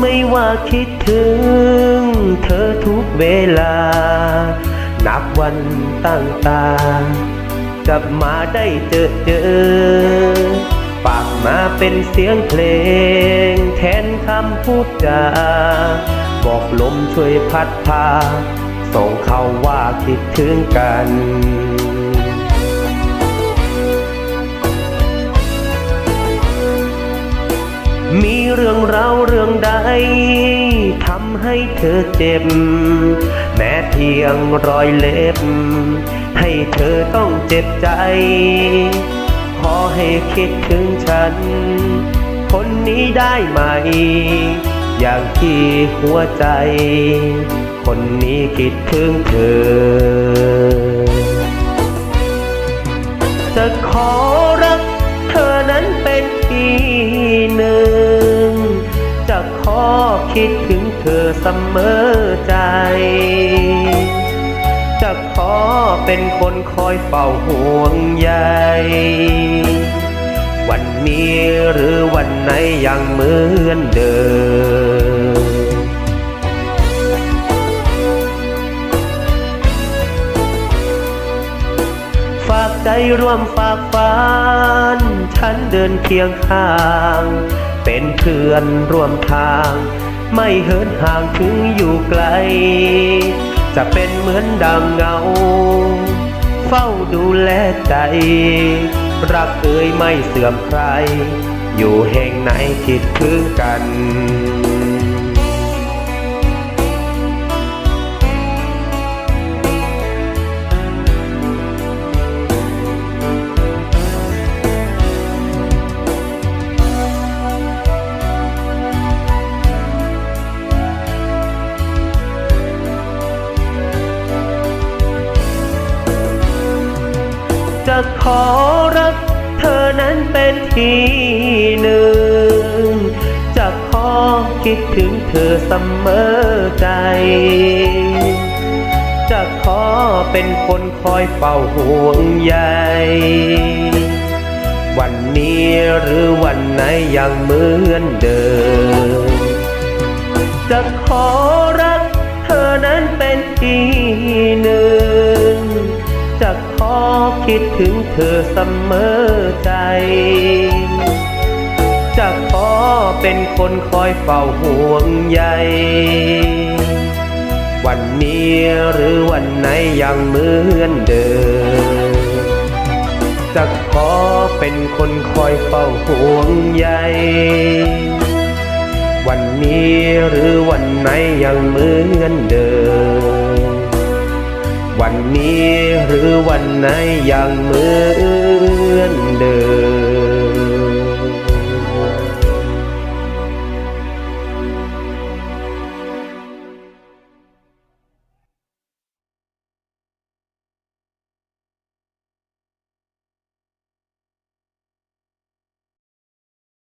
ไม่ว่าคิดถึง เธอทุกเวลา นับวันตั้งตา กลับมาได้เจอเจอ ปากมาเป็นเสียงเพลง แทนคำพูดจา บอกลมช่วยพัดพา ส่งเขาว่าคิดถึงกัน รื่องราวเรื่องใดทำให้เธอเจ็บ แม้เพียงรอยเล็บ ให้เธอต้องเจ็บใจ ขอให้คิดถึงฉัน คนนี้ได้ไหม อย่างที่หัวใจ คนนี้คิดถึงเธอ คิดถึงเธอเสมอใจ จะขอเป็นคนคอยเฝ้าห่วงใย วันนี้หรือวันไหนยังเหมือนเดิมฝากใจร่วมฝากฝัน ฉันเดินเคียงข้าง เป็นเพื่อนร่วมทาง ไม่เหินห่างถึงอยู่ไกล จะเป็นเหมือนดังเงา เฝ้าดูแลใจ รักเอ่ยไม่เสื่อมใคร อยู่แห่งไหนคิดถึงกัน จะขอรักเธอนั้นเป็นที่หนึ่ง จะขอคิดถึงเธอเสมอใจ จะขอเป็นคนคอยเฝ้าห่วงใยวันนี้หรือวันไหนยังเหมือนเดิม จะขอรักเธอนั้นเป็นที่หนึ่ง คิดถึงเธอเสมอใจ จะขอเป็นคนคอยเฝ้าห่วงใย วันนี้หรือวันไหนยังเหมือนเดิม จะขอเป็นคนคอยเฝ้าห่วงใย วันนี้หรือวันไหนยังเหมือนเดิม วันนี้หรือวันไหนยังเหมือนเดิม